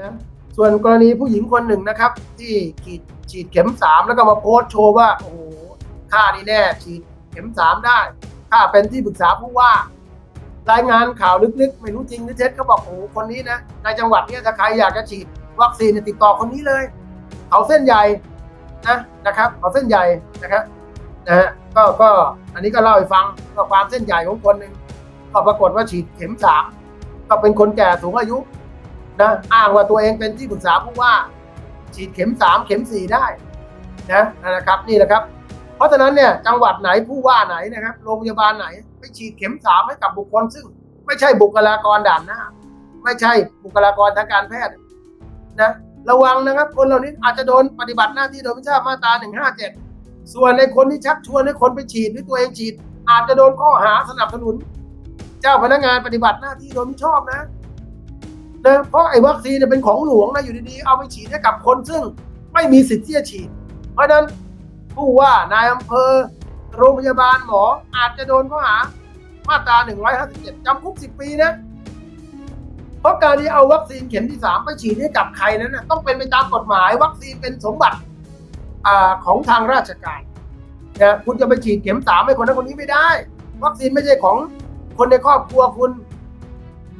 นะส่วนกรณีผู้หญิงคนหนึ่งนะครับ ที่ฉีดฉีดเข็มสามแล้วก็มาโพสต์โชว์ว่าโอ้โหข้านี่แน่ฉีดเข็มสามได้ข้าเป็นที่ปรึกษาผู้ว่ารายงานข่าวลึกๆ ไม่รู้จริงหรือเท็จเขาบอกโอ้โหคนนี้นะในจังหวัดเนี้ถ้าใครอยากจะฉีดวัคซีนเนี่ยติดต่อคนนี้เลย เขาเส้นใหญ่นะนะครับ เขาเส้นใหญ่นะครับนะฮะก็ก็อันนี้ก็เล่าให้ฟังก็ความเส้นใหญ่ของคนหนึ่งก็ปรากฏว่าฉีดเข็มสามก็เป็นคนแก่สูงอายุ นะอ้างว่าตัวเองเป็นที่ปรึกษาผู้ว่า ฉีดเข็มสามเข็มสี่ได้นะนะครับนี่แหละครับ เพราะฉะนั้นเนี่ยจังหวัดไหนผู้ว่าไหนนะครับโรงพยาบาลไหนไปฉีดเข็มสามให้กับบุคคลซึ่ง ไม่ใช่บุคลากรด่านหน้า ไม่ใช่บุคลากรทางการแพทย์นะระวังนะครับ คนเหล่านี้อาจจะโดนปฏิบัติหน้าที่โดยไม่ชอบมาตรา157 ส่วนในคนที่ชักชวนให้คนไปฉีดหรือตัวเองฉีด อาจจะโดนข้อหาสนับสนุน เจ้าพนักงานปฏิบัติหน้าที่โดยไม่ชอบนะ นะเพราะไอ้วัคซีนเนี่ยเป็นของหลวงนะอยู่ดีๆเอาไปฉีดให้กับคนซึ่งไม่มีสิทธิ์ที่จะฉีด เพราะนั้นผู้ว่านายอำเภอ โรงพยาบาลหมออาจจะโดนข้อหามาตรา 157จำคุก 10 ปีนะ เพราะการที่เอาวัคซีนเข็มที่ 3 ไปฉีดให้กับใครนั้นนะต้องเป็นไปตามกฎหมาย วัคซีนเป็นสมบัติอของทางราชการนะคุณจะไปฉีดเข็ม3ให้คนนั้นคนนี้ไม่ได้ วัคซีนไม่ใช่ของคนในครอบครัวคุณ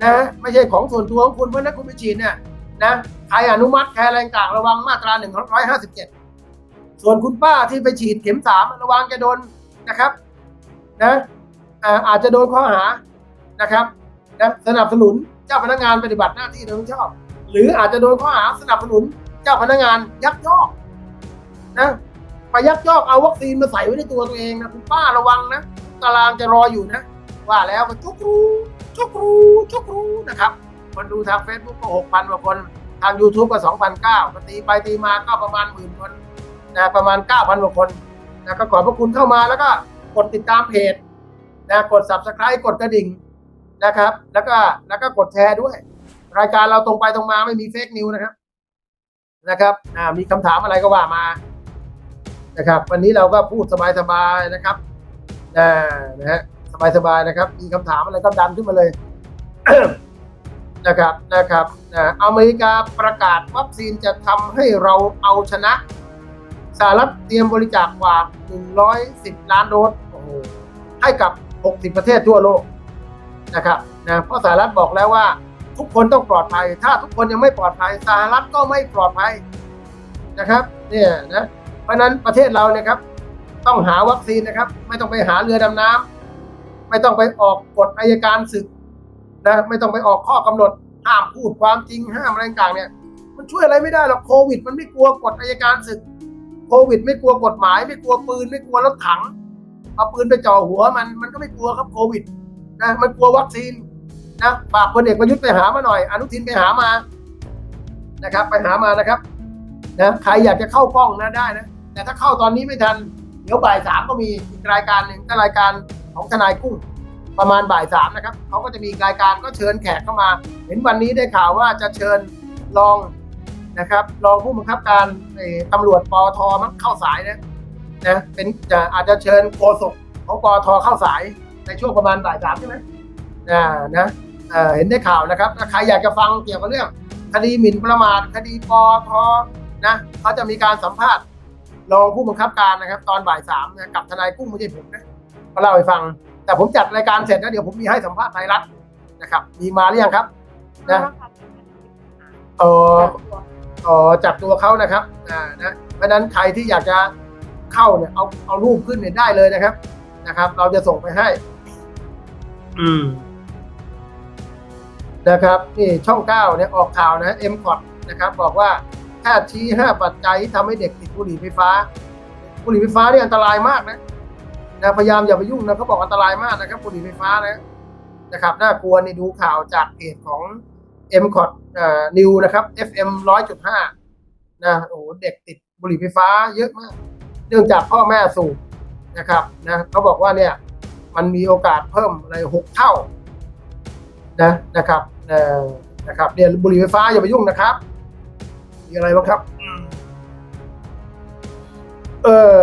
นะไม่ใช่ของส่วนตัวของคุณเพราะนั้นคุณไปฉีดเนี่ยนะใครอนุมัติใครอะไรต่างระวังมาตรา157ส่วนคุณป้าที่ไปฉีดเข็มสามระวังจะโดนนะครับนะอาจจะโดนข้อหานะครับนะสนับสนุนเจ้าพนักงานปฏิบัติหน้าที่โดยม่ชอบ หรืออาจจะโดนข้อหาสนับสนุนเจ้าพนักงานยักยอกนะไปยักยอกเอาวัคซีนมาใส่ไว้ในตัวตัวเองนะคุณป้าระวังนะตารางจะรออยู่นะ ว่าแล้วมันชุกรู ชุกรูชุกรูนะครับคนดูทาง Facebook ก็หกพันกว่าคน ทาง YouTube ก็สองพันเก้าตีไปตีมาก็ประมาณหมื่นคนนะประมาณ 9,000กว่าคนนะก็ขอบพระคุณเข้ามาแล้วก็กดติดตามเพจนะกด subscribe กดกระดิ่งนะครับ แล้วก็แล้วก็กดแชร์ด้วย รายการเราตรงไปตรงมาไม่มีเฟกนิวนะครับนะครับอ่ามีคำถามอะไรก็ว่ามานะครับ วันนี้เราก็พูดสบายๆนะครับอ่านะฮะ สบายๆนะครับ มีคำถามอะไรก็ดันขึ้นมาเลยนะครับนะครับนะอเมริกาประกาศวัคซีนจะทำให้เราเอาชนะสหรัฐเตรียมบริจาคกว่า 110 ล้านโดสโอ้โหให้กับ 60 ประเทศทั่วโลกนะครับนะเพราะสหรัฐบอกแล้วว่า ทุกคนต้องปลอดภัย ถ้าทุกคนยังไม่ปลอดภัยสหรัฐก็ไม่ปลอดภัยนะครับเนี่ยนะเพราะฉะนั้นประเทศเราเนี่ยครับ ต้องหาวัคซีนนะครับ ไม่ต้องไปหาเรือดำน้ำ ไม่ต้องไปออกกฎอายการศึกนะไม่ต้องไปออกข้อกำหนดห้ามพูดความจริงห้ามอะไรต่างๆเนี่ย มันช่วยอะไรไม่ได้หรอกโควิด มันไม่กลัวกฎอายการศึก โควิด ไม่กลัวกฎหมาย ไม่กลัวปืนไม่กลัวรถถังเอาปืนไปจ่อหัวมันมันก็ไม่กลัวครับโควิดนะมันกลัววัคซีนนะฝากพลเอกประยุทธ์ไปหามาหน่อย อนุทินไปหามานะครับ ไปหามานะครับนะใครอยากจะเข้ากล้องนะได้นะแต่ถ้าเข้าตอนนี้ไม่ทัน เดี๋ยวบ่ายสามก็มีอีกรายการหนึ่งก็รายการ ของทนายกุ้งประมาณบ่ายสามนะครับเขาก็จะมีรายการก็เชิญแขกเข้ามา เห็นวันนี้ได้ข่าวว่าจะเชิญรองนะครับรองผู้บังคับการตำรวจปอทมั้งเข้าสายนะนะเป็นจะอาจจะเชิญโฆษกของปอทเข้าสายในช่วงประมาณบ่ายสามใช่ไหมอ่านะเอ่อเห็นได้ข่าวนะครับถ้าใครอยากจะฟังเกี่ยวกับเรื่อง คดีหมิ่นประมาทคดีปอทนะเขาจะมีการสัมภาษณ์รองผู้บังคับการนะครับ ตอนบ่ายสามนะกับทนายกุ้งไม่ใช่ผมนะ ก็เล่าให้ฟัง แต่ผมจัดรายการเสร็จแล้วเดี๋ยวผมมีให้สัมภาษณ์ไทยรัฐนะครับ มีมาหรือยังครับนะเออเออจากตัวเขานะครับอ่านะเพราะฉะนั้นใครที่อยากจะเข้าเนี่ยเอาเอารูปขึ้นเนี่ยได้เลยนะครับนะครับ เราจะส่งไปให้ อืมนะครับนี่ช่องเก้าเนี่ยออกข่าวนะเอ็มคอดนะครับ บอกว่าแพทย์ชี้ห้าปัจจัยที่ทำให้เด็กติดบุหรี่ไฟฟ้า บุหรี่ไฟฟ้านี่อันตรายมากนะ นะพยายามอย่าไปยุ่งนะเขาบอกอันตรายมากนะครับบุหรี่ไฟฟ้านะนะครับน่ากลัวนี่ดูข่าวจากเพจของ m c o t อ่านิวนะครับ FM ร้อยจุดห้านะโอ้โหเด็กติดบุหรี่ไฟฟ้าเยอะมาก เนื่องจากพ่อแม่สูบนะครับนะเขาบอกว่าเนี่ยมันมีโอกาสเพิ่มอะไรหกเท่านะนะครับเอ่อนะครับเนี่ยบุหรี่ไฟฟ้าอย่าไปยุ่งนะครับมีอะไรบ้างครับอืมเออ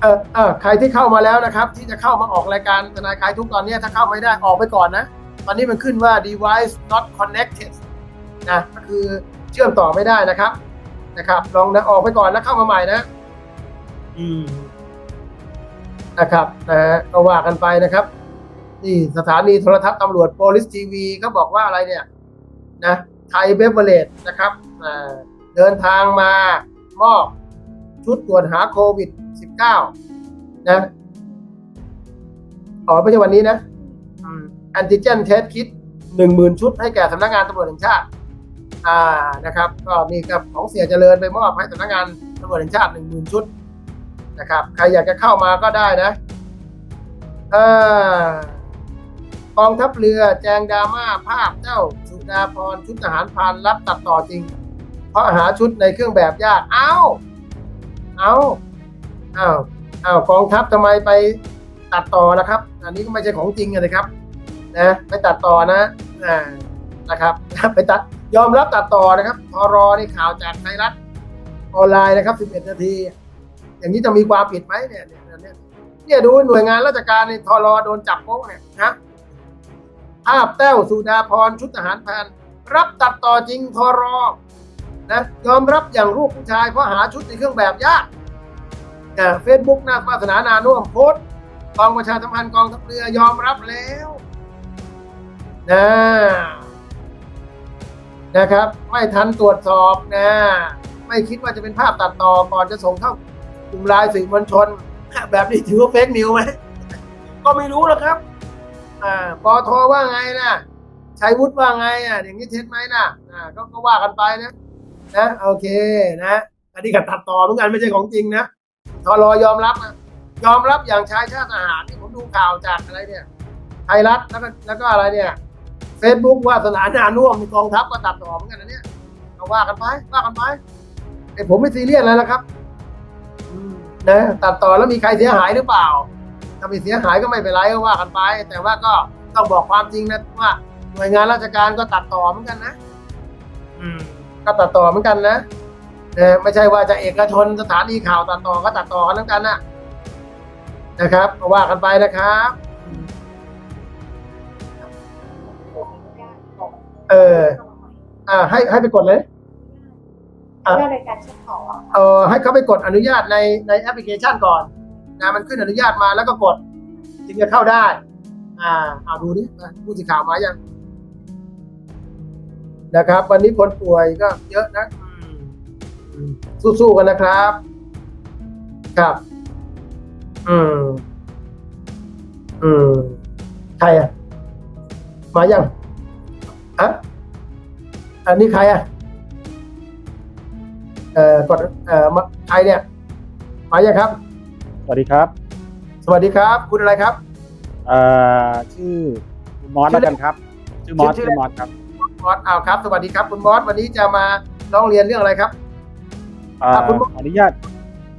เออเออใครที่เข้ามาแล้วนะครับ ที่จะเข้ามาออกรายการทนายคลายทุกตอนนี้ถ้าเข้าไม่ได้ออกไปก่อนนะ ตอนนี้มันขึ้นว่า device not connected นะก็คือเชื่อมต่อไม่ได้นะครับนะครับ ลองนะออกไปก่อนแล้วเข้ามาใหม่นะ อืมนะครับนะฮะก็ว่ากันไปนะครับ นี่สถานีโทรทัศน์ตำรวจ Police TV ก็บอกว่าอะไรเนี่ย นะไทยเบเวอร์เลดนะครับเดินทางมามอบชุดตรวจหาโควิด -19 นะอ๋อไม่ใช่วันนี้นะแอนติเจนเทสคิดหนึ่งหมื่นชุดให้แก่สำนักงานตำรวจแห่งชาติ อ่านะครับ ก็นี่กับของเสียเจริญไปมอบให้สำนักงานตำรวจแห่งชาติหนึ่งหมื่นชุดนะครับ ใครอยากจะเข้ามาก็ได้นะเอ่อกองทัพเรือแจงดราม่าภาพเจ้าสุดาพรชุดทหารพรานรับตัดต่อจริง เพราะหาชุดในเครื่องแบบยาก เอ้า เอาเอ้าเอ้าวกองทัพทำไมไปตัดต่อนะครับ อันนี้ก็ไม่ใช่ของจริงเลยครับนะไปตัดต่อนะอ่านะครับไปตัดยอมรับตัดต่อนะครับทรอนี่ข่าวจากไทยรัฐออนไลน์นะครับ 11 นาที อย่างนี้จะมีความผิดไหมเนี่ยเนี่ยเนี่ยเนี่ยดูหน่วยงานราชการในทรอโดนจับโป๊ะเนี่ยนะภาพแต้วสุดาพรชุดทหารพรานรับตัดต่อจริงทรอนะยอมรับอย่างรูปผู้ชายเพราะหาชุดในเครื่องแบบยาก เฟซบุ๊กน้าศาสนานานุ่มโพสกองประชาสัมพันธ์กองทัพเรือยอมรับแล้วนะนะครับ ไม่ทันตรวจสอบนะ ไม่คิดว่าจะเป็นภาพตัดต่อก่อนจะส่งเข้ากลุ่มไลน์สื่อมวลชน แบบนี้ถือว่าเฟกนิวไหมก็ไม่รู้แล้วครับ อ่าปอทว่าไงนะชัยวุฒิว่าไงอะอย่างนี้เท็จไหมนะอ่าก็ก็ว่ากันไปนะนะโอเคนะ อันนี้ก็ตัดต่อเหมือนกันไม่ใช่ของจริงนะ ทรอยอมรับนะยอมรับอย่างชายชาติทหารที่ผมดูข่าวจากอะไรเนี่ยไทยรัฐแล้วก็แล้วก็อะไรเนี่ยเฟซบุ๊กว่าสนานาน่วมมีกองทัพก็ตัดต่อเหมือนกันนะเนี่ยก็ว่ากันไปว่ากันไปไอ้ผมไม่ซีเรียสอะไรแล้วครับนะตัดต่อแล้วมีใครเสียหายหรือเปล่า ถ้าม่เสียหายก็ไม่เป็นไรก็ว่ากันไป แต่ว่าก็ต้องบอกความจริงนะว่าหน่วยงานราชการก็ตัดต่อเหมือนกันนะ อืม ก็ตัดต่อเหมือนกันนะ เออไม่ใช่ว่าจะเอกชนสถานีข่าวตัดต่อก็ตัดต่อกันทั้งกันนะนะครับก็ว่ากันไปนะครับอืมเอออ่าให้ให้ไปกดเลยอะเพื่อในการเช็คของอะเออให้เขาไปกดอนุญาตในในแอปพลิเคชันก่อนนะมันขึ้นอนุญาตมาแล้วก็กดจึงจะเข้าได้ อ่าเอาดูดิมาผู้สื่อข่าวมายังนะครับ วันนี้คนป่วยก็เยอะนะอืมอืม สู้ๆกันนะครับ ครับ อืม อืม ใครอะ มายังอะอันนี้ใครอะ เอ่อกดเอ่อมาใครเนี่ย มายังครับ สวัสดีครับสวัสดีครับ คุณอะไรครับ เอ่อชื่อคุณมอสชื่อแล้วกันครับ ชื่อมอสชื่อชื่อมอสครับ มอสอ้าวครับ สวัสดีครับ คุณมอสวันนี้จะมาร้องเรียนเรื่องอะไรครับเอ่อครับคุณมอสขออนุญาต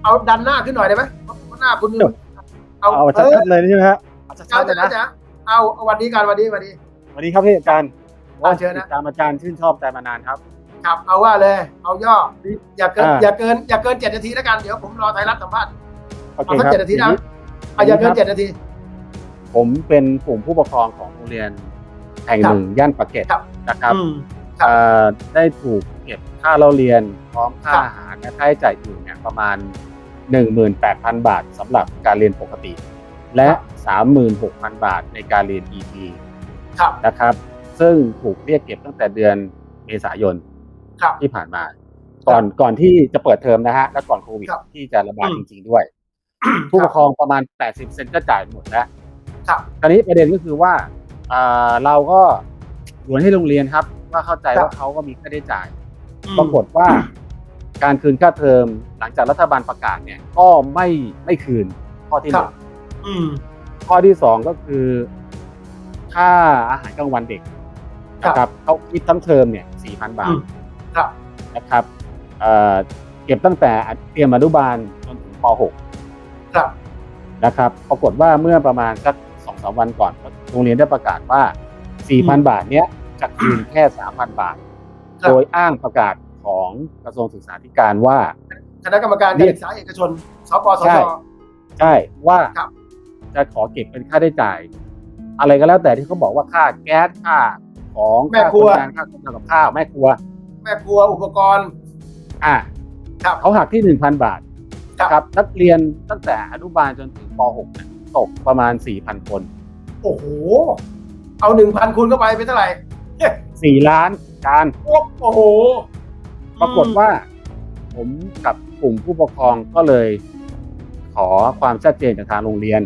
เอาดันหน้าขึ้นหน่อยได้ไหมเพราะหน้าคุณเดี๋ยว เอาเอาเอชัอดๆเลยใช่ไหมฮะเอาชัเอาดๆเลจะยนะจะเอาเอาวันนี้กันวันนี้วันนี้ สวัสดีครับพี่อาจารย์อ่าเชิญนะ ติดตามอาจารย์ชื่นชอบอาจารย์มานานครับ ครับเอาว่าเลย เอาย่อ อย่าเกิน อ่า อย่าเกิน อย่าเกินเจ็ดนาทีแล้วกัน เดี๋ยวผมรอไทยรัฐสัมภาษณ์ โอเคเอาสักครับ เจ็ดนาทีนะทีเอาอย่าเกินครับเจ็ดนาที ผมเป็นกลุ่มผู้ปกครองของโรงเรียนแห่งหนึ่งย่านปากเกร็ดครับ นะครับอืม ครับ เอ่อได้ถูกเก็บ ค่าเราเรียนพร้อมค่าครับอาหารและค่าใช้จ่ายอื่นเนี่ยประมาณ 18,000 บาทสำหรับการเรียนปกติ และ 36,000 บาทในการเรียน EP ครับ นะครับ ซึ่งถูกเรียกเก็บตั้งแต่เดือนเมษายนครับ ที่ผ่านมา ก่อนก่อนที่จะเปิดเทอมนะฮะและก่อนโควิดครับที่จะระบาดอืจม ริง ๆ ด้วย ผู้ปกครองประมาณ 80 เซนก็จ่ายหมดแล้ว ครับ ตอนนี้ประเด็นก็คือว่าอ่าเราก็หวนให้โรงเรียนครับ ว่าเข้าใจครับ ว่าเขาก็มีค่าใช้จ่ายอืม ปรากฏว่าการคืนค่าเทอมหลังจากรัฐบาลประกาศเนี่ย ก็ไม่ไม่คืนข้อที่หครันึ่บงอืมข้อที่สองก็คือค่าอาหารกลางวันเด็กครับนะครับเขาคิดทั้งเทอมเนี่ยสี่พันบาอืทมครับนะครับเอ่อเก็บตั้งแต่เตรียมอนุบาลจนถึงปครับ .6 นะครับ ปรากฏว่าเมื่อประมาณสักสองสามวันก่อนโรงเรียนได้ประกาศว่า4,000บาทเนี้ยจะคืนแค่3,000บาทครับ โดยอ้างประกาศของกระทรวงศึกษาธิการว่า คณะกรรมการการศึกษาเอกชนสปสใช่ชใช่ว่าครับ จะขอเก็บเป็นค่าใช้จ่าย อะไรก็แล้วแต่ที่เขาบอกว่าค่าแก๊สค่าของแม่ค่าครัวนงานค่ากับข้าวแม่ครัว แม่ครัวอุปกรณ์ อ่าครับเขาหักที่หนึ่งพันบาทครับครับ นักเรียนตั้งแต่อนุบาลจนถึงป .6 เนี่ยตกประมาณสี่พันคน โอ้โห เอาหนึ่งพันคูณเข้าไปเป็นเท่าไหร่ สี่ล้านการโอ้โห ปรากฏว่า ผมกับกลุ่มผู้ปกครองก็เลย ขอความชัดเจนจากทางโรงเรียน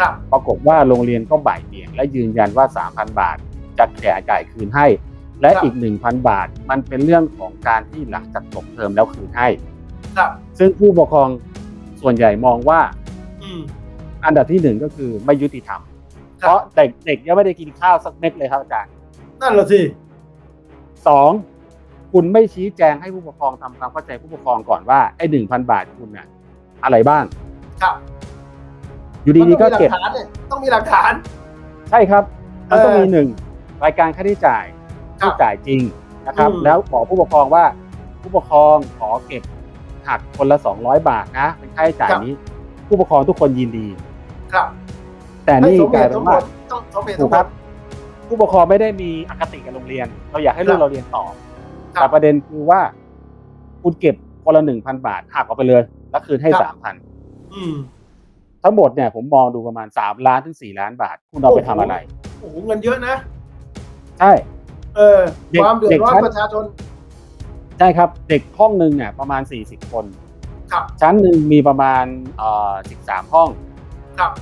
ครับปรากฏว่าโรงเรียนก็บ่ายเบี่ยง และยืนยันว่า 3,000 บาทจะแก่จ่ายคืนให้ และครับอีก 1,000 บาท มันเป็นเรื่องของการที่หลังจากจบเทอมแล้วคืนให้ครับซึ่งผู้ปกครองส่วนใหญ่มองว่าอืมอันดับที่หนึ่งก็คือไม่ยุติธรรมครับเพราะเด็กเด็กยังไม่ได้กินข้าวสักเม็ดเลยครับอาจารย์ นั่นแหละสิสองคุณไม่ชี้แจงให้ผู้ปกครองทำความเข้าใจผู้ปกครองก่อนว่าไอ้หนึ่งพันบาทคุณน่ะอะไรบ้าง ครับอยู่ดีๆก็มันต้องมีหลัเก็บฐานเนี่ยต้องมีหลักฐาน ใช่ครับมันต้องเออมีหนึ่งรายการค่าใช้จ่ายครับที่จ่ายจริงนะครับ อืม แล้วบอกผู้ปกครองว่าผู้ปกครองขอเก็บหักคนละ 200 บาทนะเป็นค่าใช้จ่ายนี้ ผู้ปกครองทุกคนยินดี ครับแต่นี่ให้สมกเหลายตุเป็สนมผว่าลต้องสมเหตุสถูมกผครัลบ ผู้ปกครองไม่ได้มีอคติกับโรงเรียน เราอยากให้ลูครักบเราเรียนต่อครับแต่ประเด็นคือว่า คุณเก็บคนละหนึ่งพันบาทหักออกไปเลย แล้วคืนให้ครับสามพันอืมทั้งหมดเนี่ยผมมองดูประมาณสามล้านถึงสี่ล้านบาท คุณเอาไปโอ้โหทำอะไรโอ้โหเงินเยอะนะ ใช่ เออเด็กความเดือดร้อนเด็กชั้นประชาชนใช่ครับ เด็กห้องหนึ่งเนี่ยประมาณสี่สิบคนครับชั้นหนึ่งมีประมาณเอ่อสิบสามห้อง ครับ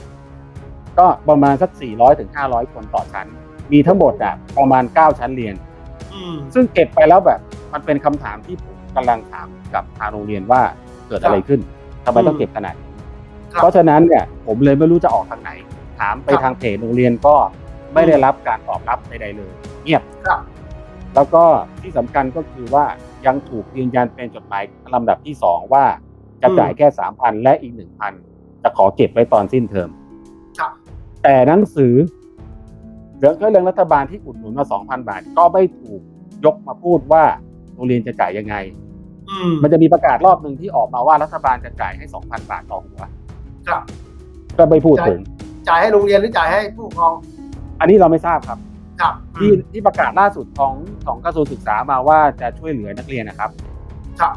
ก็ประมาณสักสี่ร้อยถึงห้าร้อยคนต่อชั้น มีทั้งหมดอะประมาณเก้าชั้นเรียน อืม ซึ่งเก็บไปแล้วแบบ มันเป็นคำถามที่ผมกำลังถามกับทางโรงเรียนว่าเกิดอะไรขึ้นทำไมต้องเก็บขนาดนี้ครับเพราะฉะนั้นเนี่ยผมเลยไม่รู้จะออกทางไหน ถามไปครับทางเพจโรงเรียนก็ไม่ได้รับการตอบรับใดๆเลย เงียบครับ แล้วก็ที่สำคัญก็คือว่ายังถูกยืนยันเป็นจดหมายลำดับที่สองว่าจะจ่ายแค่สามพันและอีกหนึ่งพันจะขอเก็บไว้ตอนสิ้นเทอม ครับ แต่หนังสือ เรื่องก็เรื่องรัฐบาลที่อุดหนุนมาสองพันบาท ก็ไม่ถูกยกมาพูดว่าโรงเรียนจะจ่ายยังไงอืมมันจะมีประกาศรอบหนึ่งที่ออกมาว่ารัฐบาลจะจ่ายให้สองพันบาทต่อหัวครับก็ไม่พูดถึง จ่ายให้โรงเรียนหรือจ่ายให้ผู้ปกครอง อันนี้เราไม่ทราบครับ ครับ ที่ที่ประกาศล่าสุดของของกระทรวงศึกษามาว่าจะช่วยเหลือนักเรียนนะครับ ครับ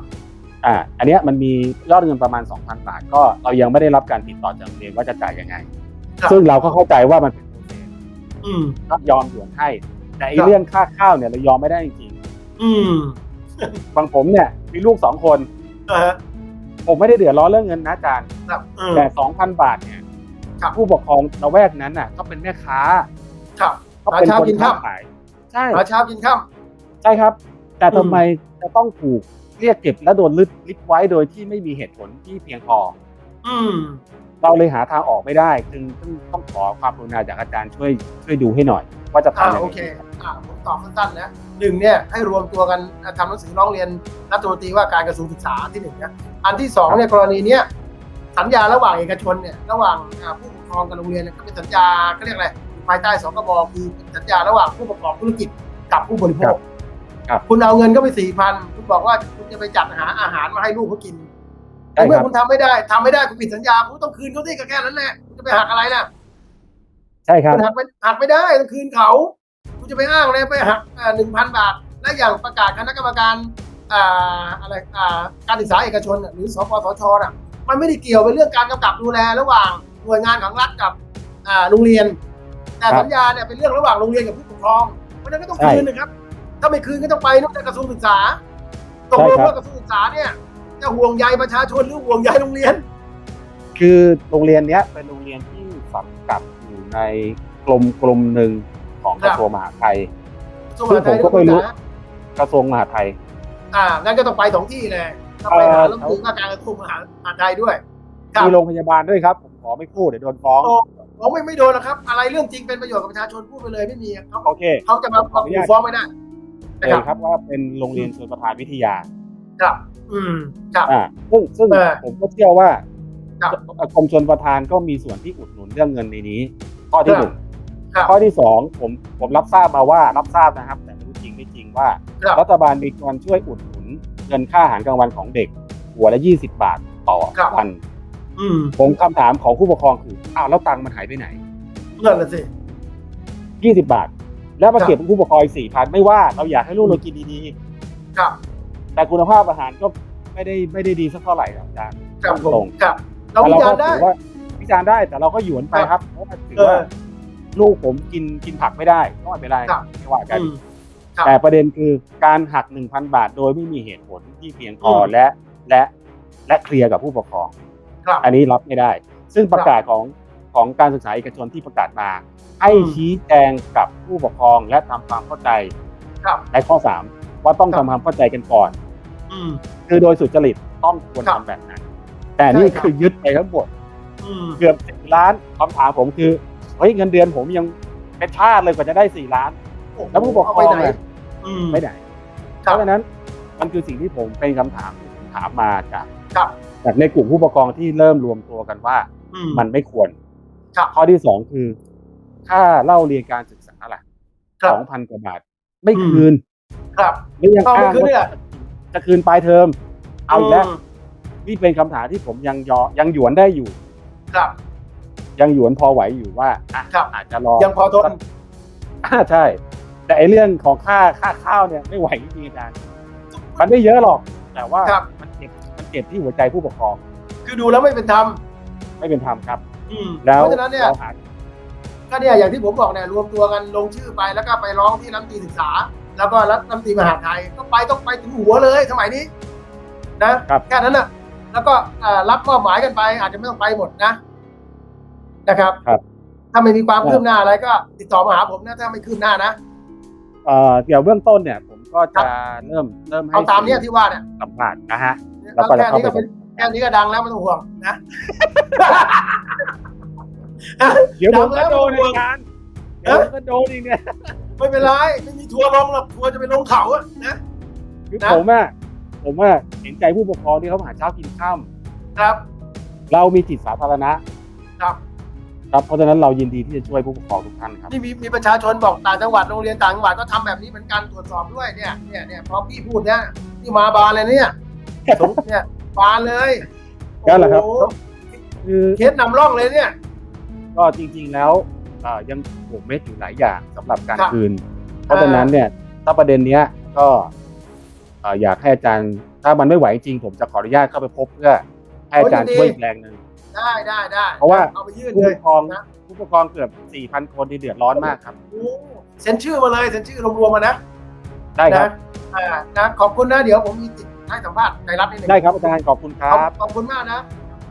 อ่าอันเนี้ยมันมียอดเงินประมาณ 2,000 บาท ก็เรายังไม่ได้รับการติดต่อจากโรงเรียนว่าจะจ่ายยังไงครับซึ่งเราก็เข้าใจว่ามันเป็นโปรเซส อืมก็ยอมหยวนให้ แต่ไอ้ครับเรื่องค่าข้าวเนี่ยเรายอมไม่ได้จริงอืมๆบางผมเนี่ยมีลูกสองคนเออผมไม่ได้เดือดร้อนเรื่องเงินนะอาจารย์ ครับเออ แต่2,000บาทเนี่ยครับ ผู้ปกครองละแวกนั้นน่ะก็เป็นแม่ค้าครับก็เป็นหาเช้าคนกินค้าค่ำ ขายใช่หาเช้ากินค่ ใช่ครับ แต่อืทำมไมจะต้องถูกเรียกเก็บและโดนลึดลิดไว้โดยที่ไม่มีเหตุผลที่เพียงพอำอืม เราเลยหาทางออกไม่ได้จึงต้องต้องขอความกรุณาจากอาจารย์ช่วยช่วยดูให้หน่อย ว่าจะอ่าทำยังโอไง เคอ่าผมตอบสั้นๆนะหนึ่งเนี่ยให้รวมตัวกันทำหนังสือร้องเรียนรัฐมนตรีว่าการกระทรวงศึกษาที่หนึ่งนะอันที่สองเนี่ยกรณีเนี้ยสัญญาระหว่างเอกชนเนี่ยระหว่างอ่าผู้ปกครองกับโรงเรียนเนี่ยก็เป็นสัญญาเขาเรียกอะไรภายใต้สกบคือเป็นสัญญาระหว่างผู้ประกอบธุรกิจกับผู้บริโภคครับ คุณเอาเงินก็ไปสี่พันคุณบอกว่าคุณจะไปจัดหาอาหารมาให้ลูกเขากิน ใช่แต่เมื่คอรับคุณทำไม่ได้ทำไม่ได้คุณผิดสัญญาคุณต้องคืนเขาที่ก็แค่นั้นแหละคุณจะไปหักอะไรนะใช่ครับ คุณหักไม่หักไม่ได้ต้องคืนเขาคุณจะไปอ้างอะไรไปหักหนึ่งพันบาท และอย่างประกาศคณะกรรมการอ่าอะไรอ่าการศึกษาเอกชนน่ะหรือสปสชน่ะมันไม่ได้เกี่ยวเป็นเรื่องการกำกับดูแลระหว่างหน่วยงานของรัฐกับอ่าโรงเรียน แต่ครับสัญญาเนี่ยเป็นเรื่องระหว่างโรงเรียนกับผู้ปกครองเพราะฉะนั้นก็ต้องใช่คืนนะครับ ถ้าไม่คืนก็ต้องไปนู่นกระทรวงศึกษาตกลงใช่ครับ ว่ากระทรวงศึกษาเนี่ย จะห่วงใยประชาชนหรือห่วงใยโรงเรียน คือโรงเรียนเนี้ยเป็นโรงเรียนที่สังกัดอยู่ในกลมกลมหนึ่งของกระทรวงมหาดไทยกระทรวงมหาดไทยซึ่งผมก็ไม่รู้ศึษากระทรวงมหาดไทย อ่างั้นก็ต้องไปสองที่เลยต้องไปหารัฐมนตรีว่าการกระทรวงมหาดไทยด้วย ครับ มีโรงพยาบาลด้วยครับ ผมขอไม่พูดเดี๋ยวโดนฟ้องโอ้ผมไม่ไม่โดนนะครับ อะไรเรื่องจริงเป็นประโยชน์กับประชาชนพูดไปเลยไม่มีเขาโอเคเขาจะมาขออนุญาต ฟ้องไม่ได้เลนะยครับ ครับว่าเป็นโรงเรียนชนประทานวิทยา ครับ อืมครับ อ่าซึ่งซึ่งเออผมก็เชื่อว่าครับกรมชนประทานก็มีส่วนที่อุดหนุนเรื่องเงินในนี้ ข้อที่ครับหนึ่งครับ ข้อที่สองผมผมรับทราบมาว่ารับทราบนะครับ แต่ไม่รู้จริงไม่จริงว่า ครับ รัฐบาลมีการช่วยอุดหนุนเงินค่าอาหารกลางวันของเด็ก หัวละยี่สิบาทต่อครับ วันอืมผมคำถามของผู้ปกครองคืออ้าวแล้วตังค์มันหายไปไหน นั่นแหละสิยี่สิบาท แล้วมาเก็บเป็นผู้ปกครองสี่พันไม่ว่าเราอยากให้ลูกเรากินดีครับๆ แต่คุณภาพอาหารก็ไม่ได้ไม่ได้ดีสักเท่าไหร่ครับอาจารย์ครับผตรมงครับเราแต่วิเราจาก็รณ์ได้ถือว่าวิจารณ์ได้แต่เราก็หยวนไปครับเพราะว่าถือเอว่าอลูกผมกินกินผักไม่ได้ก็ไม่เป็นไรครับ ไม่ว่ากัน อืม ครับแต่ประเด็นคือการหักหนึ่งพันบาท โดยไม่มีเหตุผลที่เพียงพออม และและและเคลียร์กับผู้ปกครอง ครับ อันนี้รับไม่ได้ ซึ่งประกาศของของการศึกษาเอกชนที่ประกาศมา ให้อืมชี้แจงกับผู้ปกครองและทำความเข้าใจครับในข้อ 3 ว่าต้องครัทำบความเข้าใจกันก่อนอืม คือโดยสุจริตต้องควรครับทำแบบนั้น แต่นี่ใช่ครับคือยึดไปทั้งหมดอืมเกือบสี่ล้านคำถามผมคือเฮ้ยเงินเดือนผมยังเป็นชาติเลยกว่าจะได้สี่ล้าน แล้วผู้ปกครองเาไปไหนอะอืมไม่ไหนครัเพบราะฉะนั้นมันคือสิ่งที่ผมเป็นคำถามที่ผมถามมาจากครับจากในกลุ่มผู้ปกครองที่เริ่มรวมตัวกันว่าอืมันไม่ควรครับข้อที่สองคือค่าเล่าเรียนการศึกษาล่ะครัสบองพันกว่าบาท ไม่อืมคืน ครับแล้วยังเอาไม่อ้างคืนด้วยว่าอะ จะคืนปลายเทอม เอาอีกแล้วมนี่เป็นคำถามที่ผมยังยอยังหยวนได้อยู่ ครับ ยังหยวนพอไหวอยู่ว่าอะครับอาจจะรอยังพอทน อ่าใช่ แต่ไอเรื่องของค่าค่าข้าวเนี่ยไม่ไหวจริงๆอาจารย์มันไม่เยอะหรอก แต่ว่าครับ มันเจ็บมันเจ็บที่หัวใจผู้ปกครองคือดูแล้วไม่เป็นธรรมไม่เป็นธรรมครับ อืมแล้วเพราะฉะนั้นเนี่ย เราหาก็เนี่ยอย่างที่ผมบอกเนี่ยรวมตัวกันลงชื่อไปแล้วก็ไปร้องที่รัฐมนตรีศึกษา แล้วก็รัฐมนตรีมหาดไทยก็ไปต้องไปถึงหัวเลยสมัยนี้นะครับแค่นั้นน่ะแล้วก็อ่ารับมอบหมายกันไป อาจจะไม่ต้องไปหมดนะนะครับครับ ถ้าไม่มีความคืบหน้าอะไรก็ ติดต่อมาหาผมนะถ้าไม่คืบหน้านะเอ่อเดี๋ยวเบื้องต้นเนี่ย ผมก็จะเริ่มเริ่มให้เอาตามเนี้ยที่ว่าเนี่ยสัมภาษณ์นะฮะแล้วก็แค่นี้จะก็เข้าไปเป็นแค่นี้ก็ดังแล้วไม่ต้องห่วงนะเดี๋ยวผมดังแล้ก็วโดนไม่ต้องห่วงอาจารย์เดี๋ยวผมก็โดนอีกเนี่ย ไม่เป็นไรไม่มีทัวร์ลงหรอกทัวร์จะไปลงเขาอะนะ คือนะ ผมอะผมอะเห็นใจผู้ปกครองที่เขาหาเช้ากินข้ามครับ เรามีจิตสาธารณะครับ ครับเพราะฉะนั้นเรายินดีที่จะช่วยผู้ปกครองทุกท่านครับ นี่มีมีประชาชนบอกต่างจังหวัดโรงเรียนต่างจังหวัดก็ทำแบบนี้เหมือนกันตรวจสอบด้วยเนี่ยเนี่ยเนี่ยพอพี่พูดเนี่ยที่มาบานเลยเนี่ยสมเนี่ยบานเลยนั่นแหละครับ โอ้โคือเคสนำร่องเลยเนี่ย ก็จริงๆแล้วเอ่อ ยังผมเม็ดอยู่หลายอย่างสำหรับการครับคืน เพราะฉะนั้นเนี่ยถ้าประเด็นเนี้ยก็เอ่ออยากให้อาจารย์ถ้ามันไม่ไหวจริงผมจะขออนุญาตเข้าไปพบเพื่อให้อาจารย์ช่วยอีกแรงหนึ่งได้ได้ได้เพราะว่าเอาไปยื่นผู้เลปยกครองนะผู้ปกครองเกือบ4,000คนที่เดือดร้อนมากครับโอ้เซ็นชื่อมาเลยเซ็นชื่อรวมๆมานะได้ครับนะอ่านะขอบคุณนะเดี๋ยวผมมีติดให้สัมภาษณ์ในรับนิดหนึ่งได้ครับอาจารย์ขอบคุณคขอบรับขอบคุณมากนะ